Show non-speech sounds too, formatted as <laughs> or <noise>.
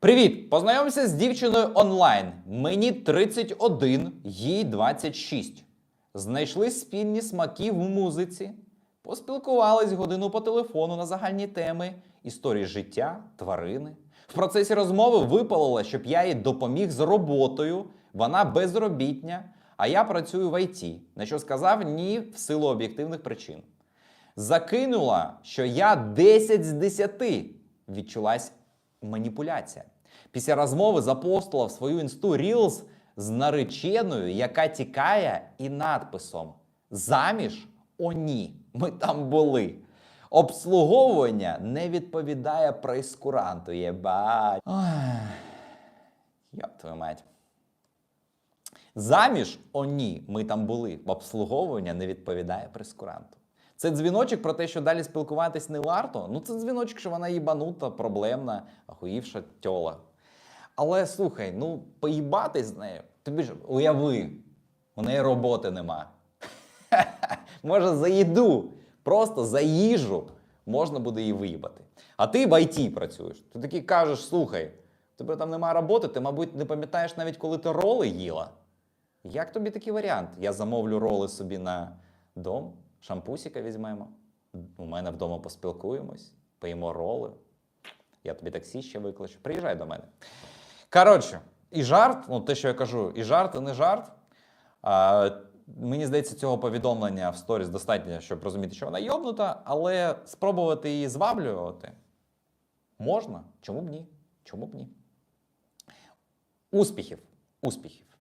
Привіт! Познайомся з дівчиною онлайн. Мені 31, їй 26. Знайшли спільні смаки в музиці, поспілкувались годину по телефону на загальні теми, історії життя, тварини. В процесі розмови випалила, щоб я їй допоміг з роботою. Вона безробітня, а я працюю в ІТ, на що сказав ні в силу об'єктивних причин. Закинула, що я 10 з 10. Відчулась маніпуляція. Після розмови запостила в свою інсту Reels з нареченою, яка тікає, і надписом Заміж? О, ні. Ми там були. Обслуговування не відповідає прейскуранту. Єбать. Йоп твою мать. Заміж? О, ні, ми там були. Обслуговування не відповідає прескуранту. Це дзвіночок про те, що далі спілкуватись не варто. Ну, це дзвіночок, що вона їбанута, проблемна, ахуївша тьола. Але слухай, ну поїбатись з нею, тобі ж уяви, у неї роботи нема. <laughs> Може, за їду, просто за їжу можна буде її виїбати. А ти в ІТ працюєш. Ти такий кажеш: слухай, тебе там немає роботи, ти, мабуть, не пам'ятаєш навіть, коли ти роли їла. Як тобі такий варіант? Я замовлю роли собі на дом, шампусіка візьмемо. У мене вдома поспілкуємось, поїмо роли. Я тобі таксі ще викличу. Приїжджай до мене. Коротше, і жарт, ну те, що я кажу, і жарт, і не жарт. А, мені здається, цього повідомлення в сторіс достатньо, щоб розуміти, що вона йобнута, але спробувати її зваблювати можна. Чому б ні? Чому б ні? Успіхів. Успіхів.